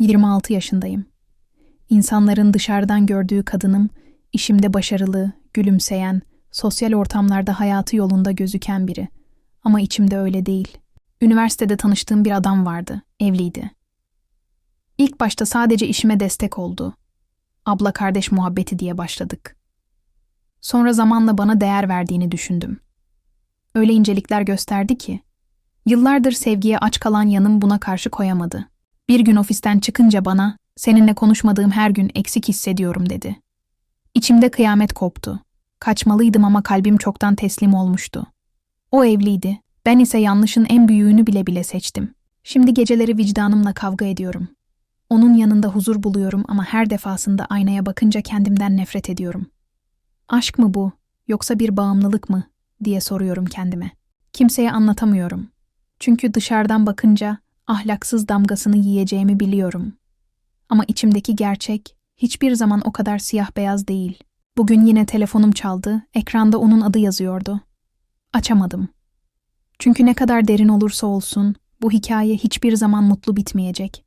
26 yaşındayım. İnsanların dışarıdan gördüğü kadınım, işimde başarılı, gülümseyen, sosyal ortamlarda hayatı yolunda gözüken biri. Ama içimde öyle değil. Üniversitede tanıştığım bir adam vardı, evliydi. İlk başta sadece işime destek oldu. Abla kardeş muhabbeti diye başladık. Sonra zamanla bana değer verdiğini düşündüm. Öyle incelikler gösterdi ki, yıllardır sevgiye aç kalan yanım buna karşı koyamadı. Bir gün ofisten çıkınca bana, seninle konuşmadığım her gün eksik hissediyorum dedi. İçimde kıyamet koptu. Kaçmalıydım ama kalbim çoktan teslim olmuştu. O evliydi. Ben ise yanlışın en büyüğünü bile bile seçtim. Şimdi geceleri vicdanımla kavga ediyorum. Onun yanında huzur buluyorum ama her defasında aynaya bakınca kendimden nefret ediyorum. Aşk mı bu, yoksa bir bağımlılık mı diye soruyorum kendime. Kimseye anlatamıyorum. Çünkü dışarıdan bakınca ahlaksız damgasını yiyeceğimi biliyorum. Ama içimdeki gerçek hiçbir zaman o kadar siyah beyaz değil. Bugün yine telefonum çaldı, ekranda onun adı yazıyordu. Açamadım. Çünkü ne kadar derin olursa olsun bu hikaye hiçbir zaman mutlu bitmeyecek.